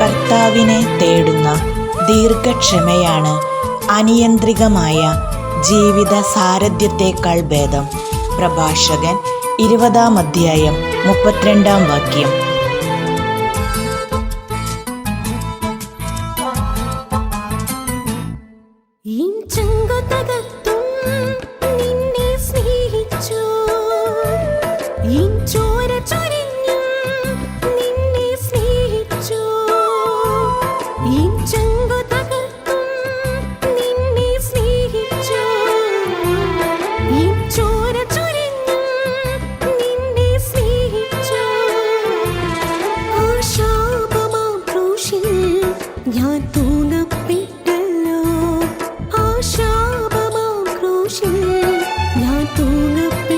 കർത്താവിനെ തേടുന്ന ദീർഘക്ഷമയാണ് അനിയന്ത്രിതമായ ജീവിത സാരഥ്യത്തെക്കാൾ ഭേദം. പ്രഭാഷകൻ ഇരുപതാം അധ്യായം മുപ്പത്തിരണ്ടാം വാക്യം. ഞാൻ തൂങ്ങപ്പെട്ടല്ലോ ആ ശാപമാക്രോശിൽ ഞാൻ തൂങ്ങപ്പെട്ട